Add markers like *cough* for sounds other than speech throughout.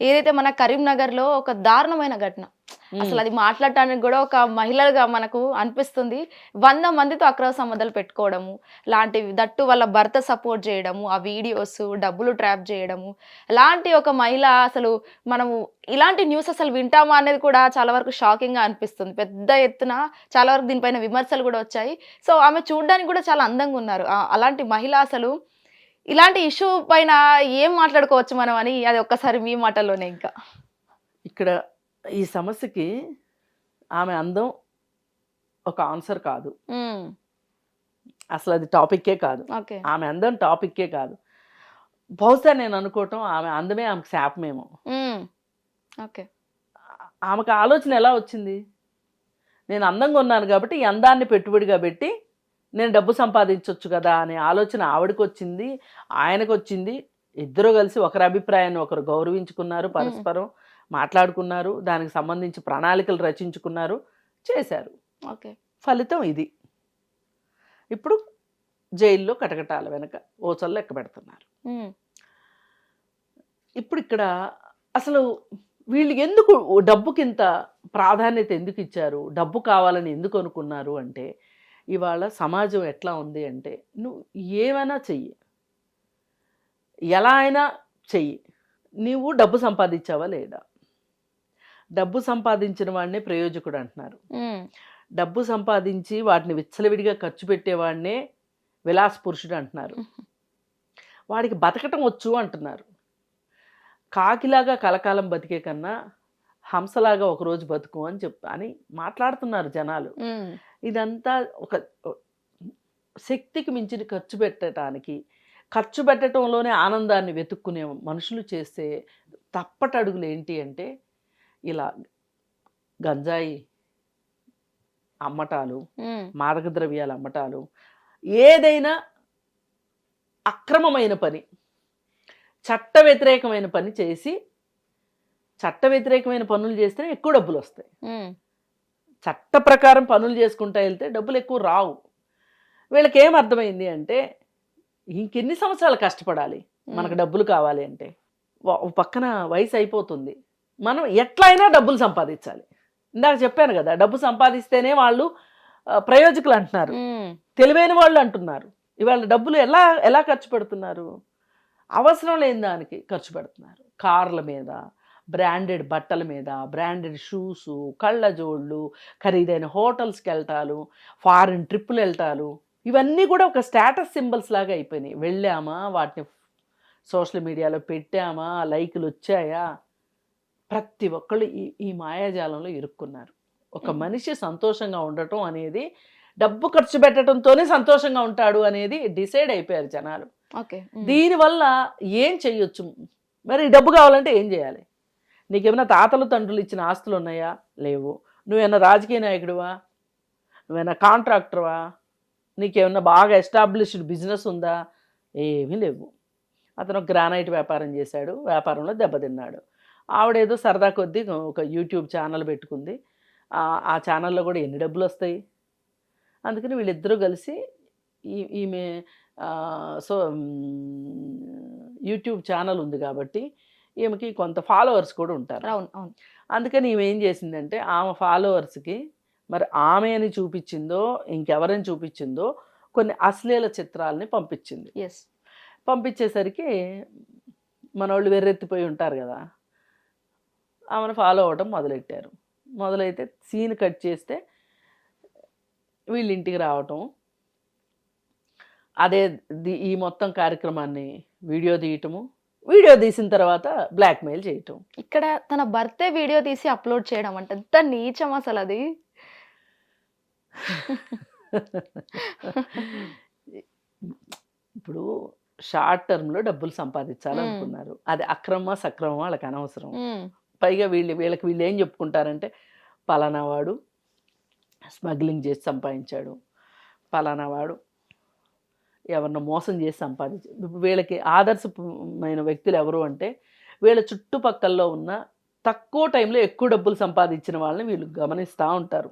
ఏదైతే మన కరీంనగర్లో ఒక దారుణమైన ఘటన అసలు అది మాట్లాడటానికి కూడా ఒక మహిళగా మనకు అనిపిస్తుంది. వంద మందితో అక్రమ సంబంధాలు పెట్టుకోవడము లాంటివి దట్టు వాళ్ళ భర్త సపోర్ట్ చేయడము ఆ వీడియోస్ డబ్బులు ట్రాప్ చేయడము. లాంటి ఒక మహిళ అసలు మనము ఇలాంటి న్యూస్ అసలు వింటామా అనేది కూడా చాలా వరకు షాకింగ్గా అనిపిస్తుంది. పెద్ద ఎత్తున చాలా వరకు దీనిపైన విమర్శలు కూడా వచ్చాయి. సో ఆమె చూడడానికి కూడా చాలా అందంగా ఉన్నారు. అలాంటి మహిళ అసలు ఇలాంటి ఇష్యూ పైన ఏం మాట్లాడుకోవచ్చు మనం అని అది ఒక్కసారి మీ మాటల్లోనే ఇంకా. ఇక్కడ ఈ సమస్యకి ఆమె అందం ఒక ఆన్సర్ కాదు. అసలు అది టాపిక్కే కాదు. ఆమె అందం టాపిక్కే కాదు. బహుశా నేను అనుకోవటం ఆమె అందమే ఆమెకు శాపమేమో ఓకే. ఆమెకు ఆలోచన ఎలా వచ్చింది? నేను అందంగా ఉన్నాను కాబట్టి ఈ అందాన్ని పెట్టుబడిగా పెట్టి నేను డబ్బు సంపాదించవచ్చు కదా అనే ఆలోచన ఆవిడకి వచ్చింది ఆయనకు వచ్చింది ఇద్దరు కలిసి ఒకరి అభిప్రాయాన్ని ఒకరు గౌరవించుకున్నారు పరస్పరం మాట్లాడుకున్నారు దానికి సంబంధించి ప్రణాళికలు రచించుకున్నారు చేశారు. ఓకే. ఫలితం ఇది. ఇప్పుడు జైల్లో కటకటాల వెనక ఓచల్లో లెక్క పెడుతున్నారు. ఉమ్, ఇప్పుడు ఇక్కడ అసలు వీళ్ళు ఎందుకు డబ్బుకి ఇంత ప్రాధాన్యత ఎందుకు ఇచ్చారు? డబ్బు కావాలని ఎందుకు అనుకున్నారు అంటే ఇవాళ సమాజం ఎట్లా ఉంది అంటే నువ్వు ఏమైనా చెయ్యి. ఎలా అయినా చెయ్యి. నీవు డబ్బు సంపాదించావా లేదా? డబ్బు సంపాదించిన వాడినే ప్రయోజకుడు అంటున్నారు. డబ్బు సంపాదించి వాటిని విచ్చలవిడిగా ఖర్చు పెట్టేవాడినే విలాస పురుషుడు అంటున్నారు. వాడికి బతకటం వచ్చు అంటున్నారు. కాకిలాగా కలకాలం బతికే కన్నా హంసలాగా ఒకరోజు బతుకు అని చెప్పి అని మాట్లాడుతున్నారు జనాలు. ఇదంతా ఒక శక్తికి మించిన ఖర్చు పెట్టడానికి ఖర్చు పెట్టడంలోనే ఆనందాన్ని వెతుక్కునే మనుషులు చేసే తప్పటడుగులు ఏంటి అంటే ఇలా గంజాయి అమ్మటాలు మాదక ద్రవ్యాల అమ్మటాలు ఏదైనా అక్రమమైన పని చట్ట వ్యతిరేకమైన పని చేసి చట్ట వ్యతిరేకమైన పనులు చేస్తే ఎక్కువ డబ్బులు వస్తాయి. చట్ట ప్రకారం పనులు చేసుకుంటా వెళ్తే డబ్బులు ఎక్కువ రావు. వీళ్ళకి ఏం అర్థమైంది అంటే ఇంకెన్ని సంవత్సరాలు కష్టపడాలి? మనకు డబ్బులు కావాలి అంటే. పక్కన వయసు అయిపోతుంది. మనం ఎట్లయినా డబ్బులు సంపాదించాలి. ఇందాక చెప్పాను కదా డబ్బు సంపాదిస్తేనే వాళ్ళు ప్రయోజకులు అంటున్నారు. తెలివైన వాళ్ళు అంటున్నారు. ఇవాళ డబ్బులు ఎలా ఎలా ఖర్చు పెడుతున్నారు? అవసరం లేని దానికి ఖర్చు పెడుతున్నారు. కార్ల మీద బ్రాండెడ్ బట్టల మీద బ్రాండెడ్ షూసు కళ్ళజోళ్ళు ఖరీదైన హోటల్స్కి వెళ్తాలు ఫారిన్ ట్రిప్పులు వెళ్తాలు ఇవన్నీ కూడా ఒక స్టేటస్ సింబల్స్ లాగా అయిపోయినాయి. వెళ్ళామా? వాటిని సోషల్ మీడియాలో పెట్టామా? లైకులు వచ్చాయా? ప్రతి ఒక్కళ్ళు ఈ ఈ మాయాజాలంలో ఇరుక్కున్నారు. ఒక మనిషి సంతోషంగా ఉండటం అనేది డబ్బు ఖర్చు పెట్టడంతోనే సంతోషంగా ఉంటాడు అనేది డిసైడ్ అయిపోయారు జనాలు. ఓకే. దీనివల్ల ఏం చెయ్యొచ్చు? మరి డబ్బు కావాలంటే ఏం చేయాలి? నీకేమైనా తాతలు తండ్రులు ఇచ్చిన ఆస్తులు ఉన్నాయా? లేవు. నువ్వేమైనా రాజకీయ నాయకుడివా? నువ్వేమైనా కాంట్రాక్టర్వా? నీకేమైనా బాగా ఎస్టాబ్లిష్డ్ బిజినెస్ ఉందా? ఏమీ లేవు. అతను గ్రానైట్ వ్యాపారం చేశాడు. వ్యాపారంలో దెబ్బతిన్నాడు. ఆవిడేదో సరదా కొద్దీ ఒక యూట్యూబ్ ఛానల్ పెట్టుకుంది. ఆ- ఛానల్లో కూడా ఎన్ని డబ్బులు వస్తాయి? అందుకని వీళ్ళిద్దరూ కలిసి ఈ ఈమె సో యూట్యూబ్ ఛానల్ ఉంది కాబట్టి ఈమెకి కొంత ఫాలోవర్స్ కూడా ఉంటారు. అవును అవును. అందుకని ఈమె ఏం చేసిందంటే ఆమె ఫాలోవర్స్కి మరి ఆమె అని చూపించిందో ఇంకెవరని చూపించిందో కొన్ని అశ్లీల చిత్రాలని పంపించింది. ఎస్ పంపించేసరికి మనోళ్ళు వెర్రెత్తిపోయి ఉంటారు కదా ఆమెను ఫాలో అవ్వడం మొదలెట్టారు. మొదలైతే సీన్ కట్ చేస్తే వీళ్ళ ఇంటికి రావటం. అదే ఈ మొత్తం కార్యక్రమాన్ని వీడియో తీయటము. వీడియో తీసిన తర్వాత బ్లాక్మెయిల్ చేయటం. ఇక్కడ తన బర్త్డే వీడియో తీసి అప్లోడ్ చేయడం అంటే ఎంత నీచం అసలు అది. ఇప్పుడు షార్ట్ టర్మ్లో డబ్బులు సంపాదించాలనుకున్నారు. అది అక్రమ సక్రమం వాళ్ళకి అనవసరం. పైగా వీళ్ళు వీళ్ళకి వీళ్ళు ఏం చెప్పుకుంటారంటే పలానా వాడు స్మగ్లింగ్ చేసి సంపాదించాడు. పలానా వాడు ఎవరినో మోసం చేసి ఇప్పుడు వీళ్ళకి ఆదర్శమైన వ్యక్తులు ఎవరు అంటే వీళ్ళ చుట్టుపక్కల్లో ఉన్న తక్కువ టైంలో ఎక్కువ డబ్బులు సంపాదించిన వాళ్ళని వీళ్ళు గమనిస్తూ ఉంటారు.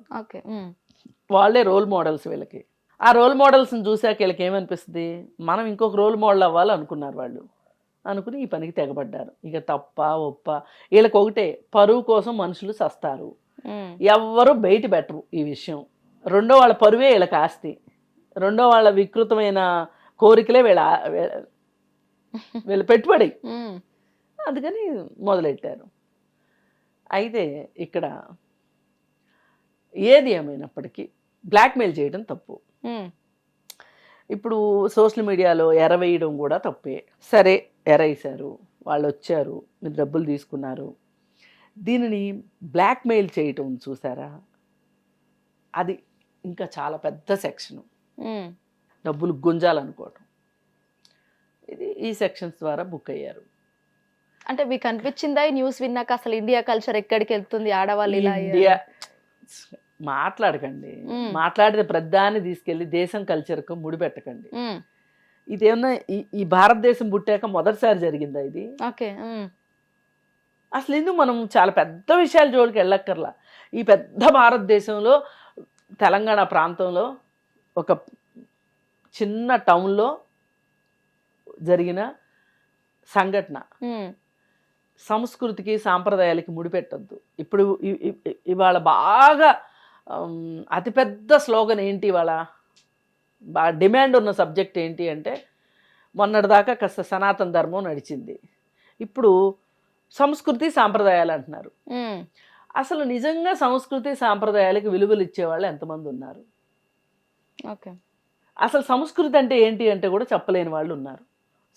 వాళ్ళే రోల్ మోడల్స్ వీళ్ళకి. ఆ రోల్ మోడల్స్ని చూసాక వీళ్ళకి ఏమనిపిస్తుంది? మనం ఇంకొక రోల్ మోడల్ అవ్వాలి అనుకున్నారు వాళ్ళు. అనుకుని ఈ పనికి తెగబడ్డారు. ఇక తప్ప ఒప్ప. వీళ్ళకి ఒకటే పరువు కోసం మనుషులు సస్తారు. ఎవ్వరు బయట పెట్టరు ఈ విషయం. రెండో వాళ్ళ పరువే వీళ్ళకి ఆస్తి. రెండో వాళ్ళ వికృతమైన కోరికలే వీళ్ళ వీళ్ళ- పెట్టుబడి. అందుకని మొదలెట్టారు. అయితే ఇక్కడ ఏది ఏమైనప్పటికీ బ్లాక్మెయిల్ చేయడం తప్పు. ఇప్పుడు సోషల్ మీడియాలో ఎరవేయడం కూడా తప్పే. సరే ఎరేసారు వాళ్ళు వచ్చారు మీరు డబ్బులు తీసుకున్నారు. దీనిని బ్లాక్మెయిల్ చేయటం చూసారా? అది ఇంకా చాలా పెద్ద సెక్షను. డబ్బులు గుంజాలనుకోవటం. ఇది ఈ సెక్షన్స్ ద్వారా బుక్ అయ్యారు. అంటే మీకు అనిపించిందా ఈ న్యూస్ విన్నాక అసలు ఇండియా కల్చర్ ఎక్కడికి వెళ్తుంది? ఆడవాళ్ళు ఇలా? ఇండియా మాట్లాడకండి. మాట్లాడితే ప్రధాన్ని తీసుకెళ్ళి దేశం కల్చర్కు ముడిపెట్టకండి ఇదేమన్నా ఈ ఈ భారతదేశం పుట్టాక మొదటిసారి జరిగిందా ఇది? ఓకే. అసలు ఎందుకు మనం చాలా పెద్ద విషయాల జోలికి వెళ్ళక్కర్లా? ఈ పెద్ద భారతదేశంలో తెలంగాణ ప్రాంతంలో ఒక చిన్న టౌన్లో జరిగిన సంఘటన. సంస్కృతికి సాంప్రదాయాలకి ముడిపెట్టద్దు. ఇప్పుడు ఇవాళ బాగా అతిపెద్ద స్లోగన్ ఏంటి ఇవాళ? బాగా డిమాండ్ ఉన్న సబ్జెక్ట్ ఏంటి అంటే మొన్నటిదాకా కాస్త సనాతన ధర్మం నడిచింది. ఇప్పుడు సంస్కృతి సాంప్రదాయాలు అంటున్నారు. అసలు నిజంగా సంస్కృతి సాంప్రదాయాలకు విలువలు ఇచ్చేవాళ్ళు ఎంతమంది ఉన్నారు? ఓకే. అసలు సంస్కృతి అంటే ఏంటి అంటే కూడా చెప్పలేని వాళ్ళు ఉన్నారు.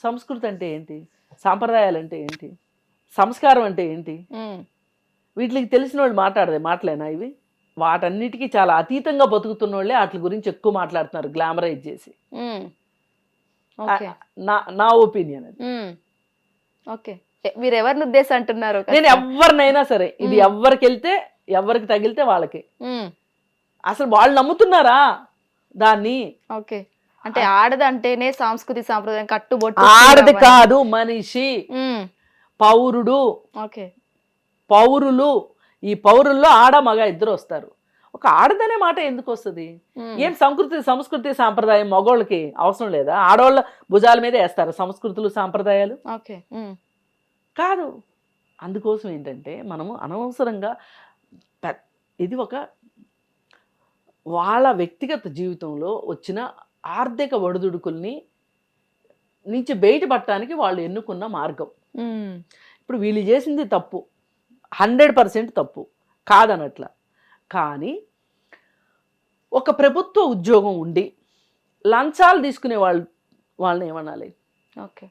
సంస్కృతి అంటే ఏంటి? సాంప్రదాయాలు అంటే ఏంటి? సంస్కారం అంటే ఏంటి? వీటికి తెలిసిన వాళ్ళు మాట్లాడదే మాటలేనా ఇవి? వాటన్నిటికీ చాలా అతీతంగా బతుకుతున్న వాళ్ళే వాటి గురించి ఎక్కువ మాట్లాడుతున్నారు గ్లామరైజ్ చేసి. నా నా ఒపీనియన్ అది. ఓకే. మీరు ఎవరిని ఉద్దేశం అంటున్నారు నేను ఎవరినైనా సరే ఇది. ఎవరికి వెళ్తే ఎవరికి తగిలితే వాళ్ళకి. అసలు వాళ్ళు నమ్ముతున్నారా? దాన్ని ఓకే. అంటే ఆడదంటేనే సాంస్కృతిక సాంప్రదాయం కట్టుబొట్టు ఆడది కాదు మనిషి. పౌరుడు. ఓకే. పౌరులు. ఈ పౌరుల్లో ఆడ మగ ఇద్దరు వస్తారు. ఒక ఆడదనే మాట ఎందుకు వస్తుంది? ఏం సంస్కృతి సంస్కృతి సాంప్రదాయం మగోళ్ళకి అవసరం లేదా? ఆడవాళ్ళ భుజాల మీద వేస్తారు సంస్కృతులు సాంప్రదాయాలు? ఓకే. కాదు. అందుకోసం ఏంటంటే మనము అనవసరంగా ఇది ఒక వాళ్ళ వ్యక్తిగత జీవితంలో వచ్చిన ఆర్థిక ఒడిదుడుకుల్ని నుంచి బయటపడటానికి వాళ్ళు ఎన్నుకున్న మార్గం. ఇప్పుడు వీళ్ళు చేసింది తప్పు. హండ్రెడ్ పర్సెంట్ తప్పు. కాదనట్ల. కానీ ఒక ప్రభుత్వ ఉద్యోగం ఉండి లంచాలు తీసుకునే వాళ్ళు వాళ్ళని ఏమనాలి? ఓకే.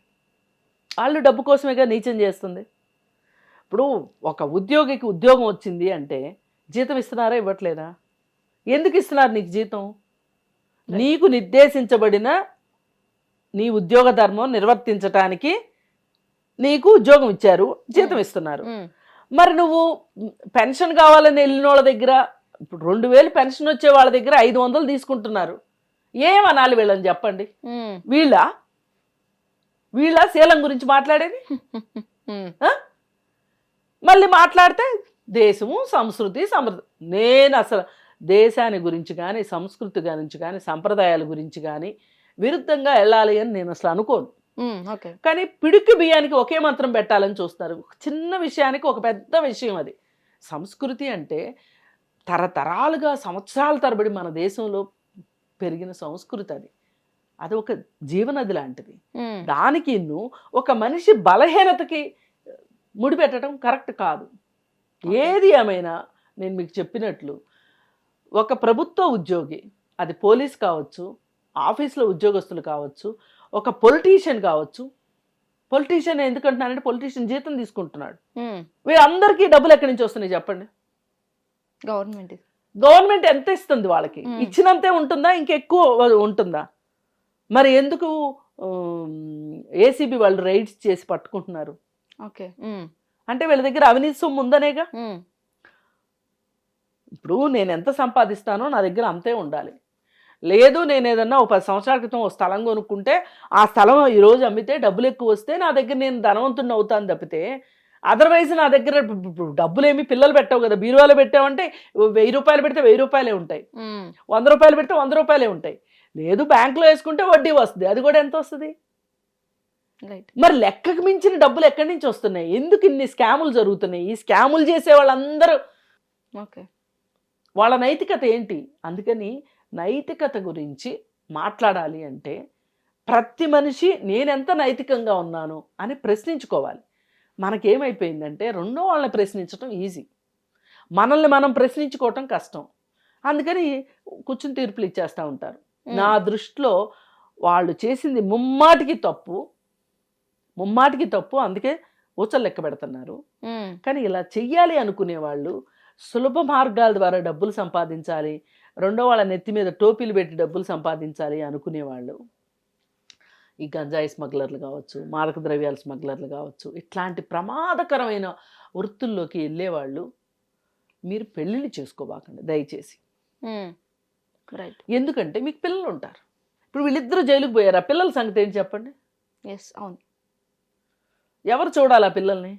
వాళ్ళు డబ్బు కోసమేగా నీచం చేస్తుంది. ఇప్పుడు ఒక ఉద్యోగికి ఉద్యోగం వచ్చింది అంటే జీతం ఇస్తున్నారా ఇవ్వట్లేదా? ఎందుకు ఇస్తున్నారు నీకు జీతం? నీకు నిర్దేశించబడిన నీ ఉద్యోగ ధర్మం నిర్వర్తించటానికి నీకు ఉద్యోగం ఇచ్చారు జీతం ఇస్తున్నారు. ఉమ్, మరి నువ్వు పెన్షన్ కావాలని వెళ్ళిన వాళ్ళ దగ్గర ఇప్పుడు రెండు వేలు పెన్షన్ వచ్చే వాళ్ళ దగ్గర ఐదు వందలు తీసుకుంటున్నారు. ఏమనాలి వీళ్ళని చెప్పండి? ఉమ్, వీళ్ళ? వీళ్ళ శీలం గురించి మాట్లాడేది? *laughs* మళ్ళీ మాట్లాడితే దేశము సంస్కృతి సమృద్ధి. నేను అసలు దేశాన్ని గురించి కానీ సంస్కృతి గురించి కానీ సంప్రదాయాల గురించి కానీ విరుద్ధంగా వెళ్ళాలి అని నేను అసలు అనుకోను. కానీ పిడుక్కు బియ్యానికి ఒకే మంత్రం పెట్టాలని చూస్తారు. చిన్న విషయానికి ఒక పెద్ద విషయం అది. సంస్కృతి అంటే తరతరాలుగా సంవత్సరాల తరబడి మన దేశంలో పెరిగిన సంస్కృతి అది. అది ఒక జీవనది లాంటిది. దానికి ఇన్ను ఒక మనిషి బలహీనతకి ముడిపెట్టడం కరెక్ట్ కాదు. ఏది ఏమైనా నేను మీకు చెప్పినట్లు ఒక ప్రభుత్వ ఉద్యోగి అది పోలీస్ కావచ్చు ఆఫీస్లో ఉద్యోగస్తులు కావచ్చు ఒక పొలిటీషియన్ కావచ్చు. పొలిటీషియన్ ఎందుకంటున్నానంటే పొలిటీషియన్ జీతం తీసుకుంటున్నాడు. వీళ్ళందరికీ డబ్బులు ఎక్కడి నుంచి వస్తున్నాయి చెప్పండి? గవర్నమెంట్. గవర్నమెంట్ ఎంత ఇస్తుంది వాళ్ళకి. ఇచ్చినంతే ఉంటుందా? ఇంకెక్కువ ఉంటుందా? మరి ఎందుకు ఏసీబీ వాళ్ళు రైడ్స్ చేసి పట్టుకుంటున్నారు? ఓకే. అంటే వీళ్ళ దగ్గర అవినీతి సొమ్ము ఉందనేగా? ఇప్పుడు నేను ఎంత సంపాదిస్తానో నా దగ్గర అంతే ఉండాలి. లేదు నేను ఏదన్నా ఒక పది సంవత్సరాల క్రితం ఒక స్థలం కొనుక్కుంటే ఆ స్థలం ఈ రోజు అమ్మితే డబ్బులు ఎక్కువ వస్తే నా దగ్గర నేను ధనవంతుడిని అవుతాను తప్పితే అదర్వైజ్ నా దగ్గర డబ్బులు ఏమి పిల్లలు పెట్టవు కదా. బీరువాలో పెట్టావంటే వెయ్యి రూపాయలు పెడితే వెయ్యి రూపాయలే ఉంటాయి. వంద రూపాయలు పెడితే వంద రూపాయలే ఉంటాయి. లేదు బ్యాంకులో వేసుకుంటే వడ్డీ వస్తుంది. అది కూడా ఎంత వస్తుంది? రైట్ మరి లెక్కకు మించిన డబ్బులు ఎక్కడి నుంచి వస్తున్నాయి? ఎందుకు ఇన్ని స్కాములు జరుగుతున్నాయి? ఈ స్కాములు చేసే వాళ్ళందరూ ఓకే వాళ్ళ నైతికత ఏంటి? అందుకని నైతికత గురించి మాట్లాడాలి అంటే ప్రతి మనిషి నేనెంత నైతికంగా ఉన్నాను అని ప్రశ్నించుకోవాలి. మనకేమైపోయిందంటే రెండో వాళ్ళని ప్రశ్నించడం ఈజీ. మనల్ని మనం ప్రశ్నించుకోవటం కష్టం. అందుకని కూర్చుని తీర్పులు ఇచ్చేస్తూ ఉంటారు. నా దృష్టిలో వాళ్ళు చేసింది ముమ్మాటికి తప్పు. ముమ్మాటికి తప్పు అందుకే ఊచలు లెక్క పెడుతున్నారు. కానీ ఇలా చెయ్యాలి అనుకునే వాళ్ళు సులభ మార్గాల ద్వారా డబ్బులు సంపాదించాలి. రెండో వాళ్ళ నెత్తి మీద టోపీలు పెట్టి డబ్బులు సంపాదించాలి అనుకునే వాళ్ళు ఈ గంజాయి స్మగ్లర్లు కావచ్చు మాదక ద్రవ్యాల స్మగ్లర్లు కావచ్చు ఇట్లాంటి ప్రమాదకరమైన వృత్తుల్లోకి వెళ్ళేవాళ్ళు మీరు పెళ్ళిళ్ళు చేసుకోబాకండి దయచేసి. రైట్ ఎందుకంటే మీకు పిల్లలు ఉంటారు ఇప్పుడు వీళ్ళిద్దరూ జైలుకు పోయారు? ఆ పిల్లల సంగతి ఏంటి చెప్పండి? ఎస్ అవును. ఎవరు చూడాలి ఆ పిల్లల్ని?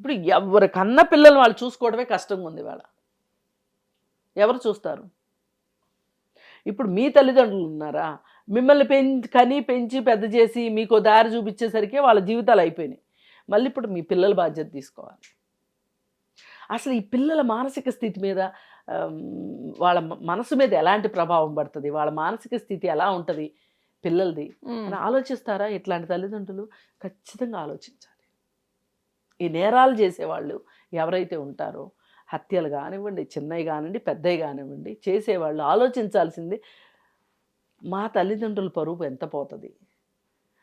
ఇప్పుడు ఎవరి కన్న పిల్లల్ని వాళ్ళు చూసుకోవడమే కష్టంగా ఉంది వాళ్ళ ఎవరు చూస్తారు? ఇప్పుడు మీ తల్లిదండ్రులు ఉన్నారా? మిమ్మల్ని పెంచి కని పెంచి పెద్ద చేసి మీకు దారి చూపించేసరికి వాళ్ళ జీవితాలు అయిపోయినాయి. మళ్ళీ ఇప్పుడు మీ పిల్లల బాధ్యత తీసుకోవాలి. అసలు ఈ పిల్లల మానసిక స్థితి మీద వాళ్ళ మనసు మీద ఎలాంటి ప్రభావం పడుతుంది? వాళ్ళ మానసిక స్థితి ఎలా ఉంటుంది పిల్లలది? అని ఆలోచిస్తారా ఇట్లాంటి తల్లిదండ్రులు? ఖచ్చితంగా ఆలోచించాలి. ఈ నేరాలు చేసేవాళ్ళు ఎవరైతే ఉంటారో హత్యలు కానివ్వండి చిన్నవి కానివ్వండి పెద్దవి కానివ్వండి చేసేవాళ్ళు ఆలోచించాల్సింది మా తల్లిదండ్రుల పరువు ఎంత పోతుంది?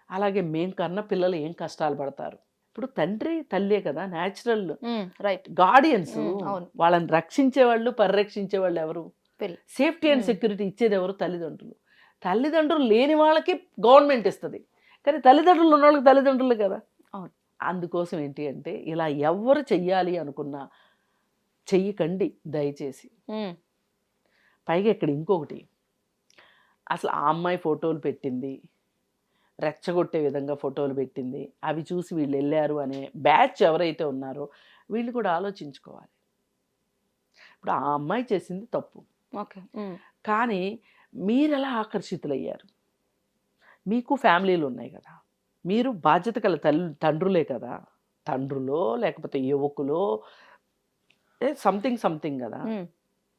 అలాగే మేం కన్న పిల్లలు ఏం కష్టాలు పడతారు? ఇప్పుడు తండ్రి తల్లే కదా న్యాచురల్ రైట్ గార్డియన్స్. వాళ్ళని రక్షించే వాళ్ళు పరిరక్షించే వాళ్ళు ఎవరు సేఫ్టీ అండ్. సెక్యూరిటీ ఇచ్చేది ఎవరు? తల్లిదండ్రులు. తల్లిదండ్రులు లేని వాళ్ళకి గవర్నమెంట్ ఇస్తుంది. కానీ తల్లిదండ్రులు ఉన్న వాళ్ళకి తల్లిదండ్రులు కదా. అవును. అందుకోసం ఏంటి అంటే ఇలా ఎవరు చెయ్యాలి అనుకున్నా చెయ్యకండి దయచేసి. పైగా ఇక్కడ ఇంకొకటి అసలు ఆ అమ్మాయి ఫోటోలు పెట్టింది రెచ్చగొట్టే విధంగా ఫోటోలు పెట్టింది అవి చూసి వీళ్ళు వెళ్ళారు అనే బ్యాచ్ ఎవరైతే ఉన్నారో వీళ్ళు కూడా ఆలోచించుకోవాలి. ఇప్పుడు ఆ అమ్మాయి చేసింది తప్పు. ఓకే. కానీ మీరు ఎలా ఆకర్షితులయ్యారు? మీకు ఫ్యామిలీలు ఉన్నాయి కదా. మీరు బాధ్యత గల తల్లి తండ్రులే కదా. తండ్రులో లేకపోతే యువకులో సంథింగ్ సంథింగ్ కదా.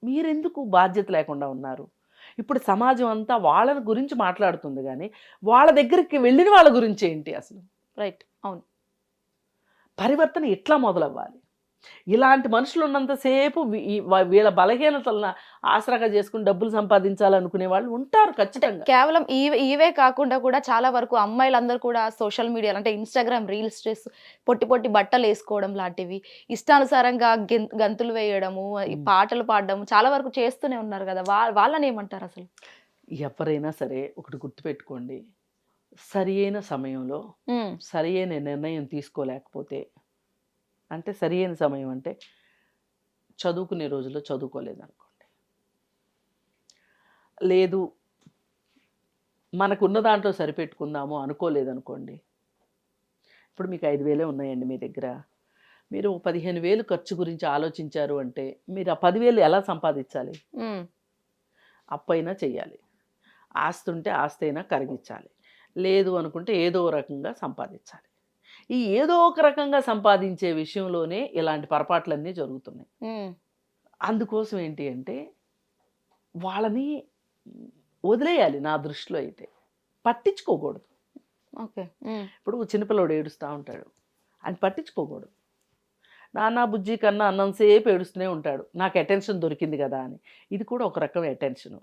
మీరెందుకు బాధ్యత లేకుండా ఉన్నారు? ఇప్పుడు సమాజం అంతా వాళ్ళని గురించి మాట్లాడుతుంది కానీ వాళ్ళ దగ్గరికి వెళ్ళిన వాళ్ళ గురించి ఏంటి అసలు? రైట్ అవును. పరివర్తన ఎట్లా మొదలవ్వాలి? ఇలాంటి మనుషులు ఉన్నంతసేపు వీళ్ళ బలహీనతలను ఆసరాగా చేసుకుని డబ్బులు సంపాదించాలనుకునే వాళ్ళు ఉంటారు ఖచ్చితంగా. కేవలం ఇవే ఇవే కాకుండా కూడా చాలా వరకు అమ్మాయిలందరూ కూడా సోషల్ మీడియా అంటే ఇన్స్టాగ్రామ్ రీల్స్ చేస్తూ పొట్టి పొట్టి బట్టలు వేసుకోవడం లాంటివి ఇష్టానుసారంగా గంతులు వేయడము. పాటలు పాడడం చాలా వరకు చేస్తూనే ఉన్నారు కదా. వా వాళ్ళని ఏమంటారు అసలు? ఎవరైనా సరే ఒకటి గుర్తుపెట్టుకోండి. సరి అయిన సమయంలో సరి అయిన నిర్ణయం తీసుకోలేకపోతే అంటే సరి అయిన సమయం అంటే చదువుకునే రోజుల్లో చదువుకోలేదనుకోండి. లేదు మనకున్న దాంట్లో సరిపెట్టుకుందాము అనుకోలేదనుకోండి. ఇప్పుడు మీకు ఐదు వేలే ఉన్నాయండి మీ దగ్గర. మీరు పదిహేను వేలు ఖర్చు గురించి ఆలోచించారు అంటే మీరు ఆ పదివేలు ఎలా సంపాదించాలి? అప్పైనా చెయ్యాలి. ఆస్తి ఉంటే ఆస్తి అయినా కరిగించాలి. లేదు అనుకుంటే ఏదో రకంగా సంపాదించాలి. ఈ ఏదో ఒక రకంగా సంపాదించే విషయంలోనే ఇలాంటి పొరపాట్లన్నీ జరుగుతున్నాయి. అందుకోసం ఏంటి అంటే వాళ్ళని వదిలేయాలి నా దృష్టిలో అయితే. పట్టించుకోకూడదు. ఓకే. ఇప్పుడు చిన్నపిల్లడు ఏడుస్తూ ఉంటాడు. అని పట్టించుకోకూడదు. నాన్న బుజ్జి కన్నా అన్నంసేపు ఏడుస్తూనే ఉంటాడు. నాకు అటెన్షన్ దొరికింది కదా అని. ఇది కూడా ఒక రకం అటెన్షను.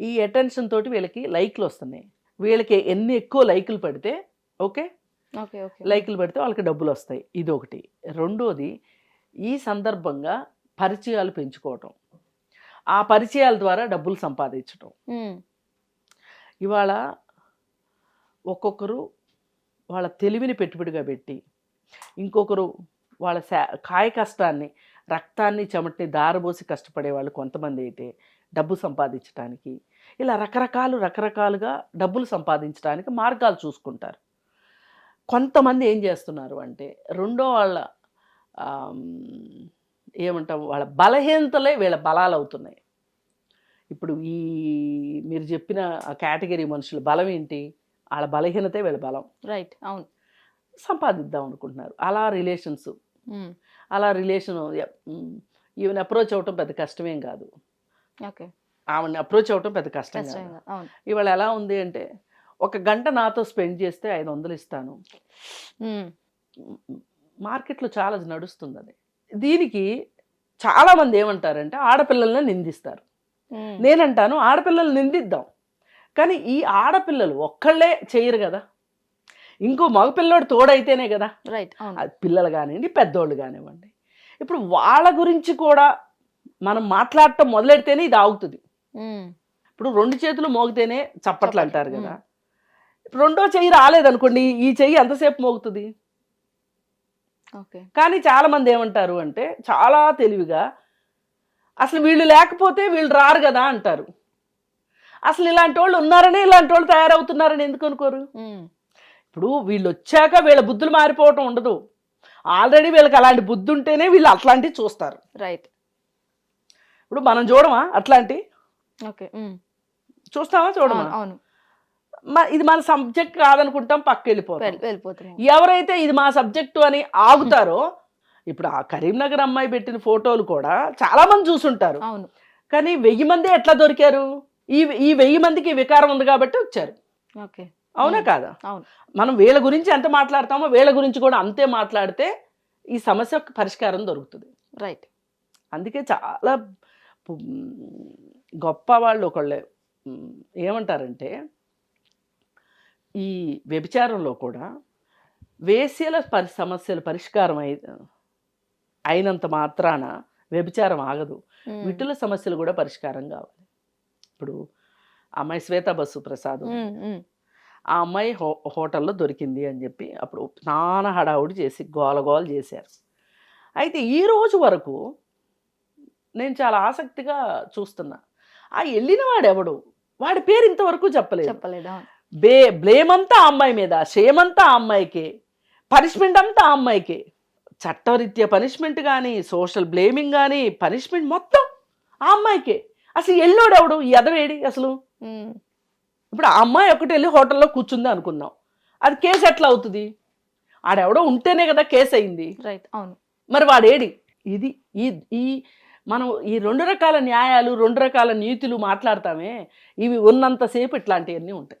ఈ అటెన్షన్ తోటి వీళ్ళకి లైక్లు వస్తున్నాయి. వీళ్ళకి ఎన్ని ఎక్కువ లైకులు పడితే ఓకే? లైకులు పడితే వాళ్ళకి డబ్బులు వస్తాయి. ఇది ఒకటి రెండోది ఈ సందర్భంగా పరిచయాలు పెంచుకోవటం. ఆ పరిచయాల ద్వారా డబ్బులు సంపాదించటం. ఇవాళ ఒక్కొక్కరు వాళ్ళ తెలివిని పెట్టుబడిగా పెట్టి ఇంకొకరు వాళ్ళ శా కాయ కష్టాన్ని రక్తాన్ని చెమటిని దారబోసి కష్టపడే వాళ్ళు కొంతమంది అయితే డబ్బు సంపాదించడానికి ఇలా రకరకాలు రకరకాలుగా డబ్బులు సంపాదించడానికి మార్గాలు చూసుకుంటారు. కొంతమంది ఏం చేస్తున్నారు అంటే రెండో వాళ్ళ ఏమంటాం వాళ్ళ బలహీనతలే వీళ్ళ బలాలు అవుతున్నాయి ఇప్పుడు ఈ మీరు చెప్పిన ఆ కేటగిరీ మనుషుల బలం ఏంటి? వాళ్ళ బలహీనతే వీళ్ళ బలం. రైట్ అవును. సంపాదిద్దాం అనుకుంటున్నారు. అలా రిలేషన్స్. అలా రిలేషన్ ఈవెన్ అప్రోచ్ అవ్వటం పెద్ద కష్టమేం కాదు. ఓకే. ఆవిడని అప్రోచ్ అవ్వటం పెద్ద కష్టం కాదు. ఇవాళ ఎలా ఉంది అంటే ఒక గంట నాతో స్పెండ్ చేస్తే ఐదు వందలు ఇస్తాను. మార్కెట్లో చాలా నడుస్తుంది అది. దీనికి చాలామంది ఏమంటారంటే ఆడపిల్లల్ని నిందిస్తారు. నేనంటాను ఆడపిల్లల్ని నిందిద్దాం. కానీ ఈ ఆడపిల్లలు ఒక్కళ్ళే చేయరు కదా. ఇంకో మగపిల్లోడు తోడైతేనే కదా. రైట్ పిల్లలు కానివ్వండి పెద్దోళ్ళు కానివ్వండి. ఇప్పుడు వాళ్ళ గురించి కూడా మనం మాట్లాడటం మొదలెడితేనే ఇది ఆగుతుంది. ఇప్పుడు రెండు చేతులు మోగితేనే చప్పట్లు అంటారు కదా. రెండో చెయ్యి రాలేదనుకోండి ఈ చెయ్యి ఎంతసేపు మోగుతుంది? ఓకే. కానీ చాలా మంది ఏమంటారు అంటే చాలా తెలివిగా అసలు వీళ్ళు లేకపోతే వీళ్ళు రారు కదా అంటారు. అసలు ఇలాంటి వాళ్ళు ఉన్నారని ఇలాంటి వాళ్ళు తయారవుతున్నారని ఎందుకు అనుకోరు? ఇప్పుడు వీళ్ళు వచ్చాక వీళ్ళ బుద్ధులు మారిపోవటం ఉండదు. ఆల్రెడీ వీళ్ళకి అలాంటి బుద్ధి ఉంటేనే వీళ్ళు అట్లాంటివి చూస్తారు. రైట్. ఇప్పుడు మనం చూడమా అట్లాంటి? ఓకే. చూస్తామా చూడమా? అవును. ఇది మన సబ్జెక్ట్ కాదనుకుంటాం పక్క వెళ్ళిపోతాం వెళ్ళి- వెళ్ళిపోతున్నాం ఎవరైతే ఇది మా సబ్జెక్టు అని ఆగుతారో ఇప్పుడు ఆ కరీంనగర్ అమ్మాయి పెట్టిన ఫోటోలు కూడా చాలా మంది చూసుంటారు. అవును. కానీ వెయ్యి మంది ఎట్లా దొరికారు? ఈ ఈ వెయ్యి మందికి వికారం ఉంది కాబట్టి వచ్చారు. ఓకే. అవునా. కాదా? అవును. మనం వీళ్ళ గురించి ఎంత మాట్లాడతామో వీళ్ళ గురించి కూడా అంతే మాట్లాడితే ఈ సమస్యకు పరిష్కారం దొరుకుతుంది. రైట్. అందుకే చాలా గొప్ప వాళ్ళు ఒకళ్ళే. ఏమంటారంటే ఈ వ్యభిచారంలో కూడా వేశ్యల పరి సమస్యల పరిష్కారం అయి అయినంత మాత్రాన వ్యభిచారం ఆగదు. విటుల సమస్యలు కూడా పరిష్కారం కావాలి. ఇప్పుడు అమ్మాయి శ్వేత బస్సు ప్రసాద్. ఆ అమ్మాయి హో హోటల్లో దొరికింది అని చెప్పి అప్పుడు నాన్న హడావుడి చేసి గోల గోల చేశారు. అయితే ఈ రోజు వరకు నేను చాలా ఆసక్తిగా చూస్తున్నా. ఆ వెళ్ళిన వాడెవడు వాడి పేరు ఇంతవరకు చెప్పలేదు. చెప్పలేదు బే బ్లేమ్ అంతా ఆ అమ్మాయి మీద షేమ్ అంతా ఆ అమ్మాయికే పనిష్మెంట్ అంతా ఆ అమ్మాయికే. చట్టరీత్యా పనిష్మెంట్ కానీ సోషల్ బ్లేమింగ్ కానీ పనిష్మెంట్ మొత్తం ఆ అమ్మాయికే. అసలు ఎల్లోడు ఎవడు ఈ ఎదవేడి అసలు? ఇప్పుడు ఆ అమ్మాయి ఒకటి వెళ్ళి హోటల్లో కూర్చుంది అనుకుందాం. అది కేసు ఎట్లా అవుతుంది? ఆడెవడో ఉంటేనే కదా కేసు అయింది. రైట్ అవును. మరి వాడేడి? ఇది ఈ ఈ మనం ఈ రెండు రకాల న్యాయాలు రెండు రకాల నీతులు మాట్లాడతామే. ఇవి ఉన్నంతసేపు ఇట్లాంటివన్నీ ఉంటాయి.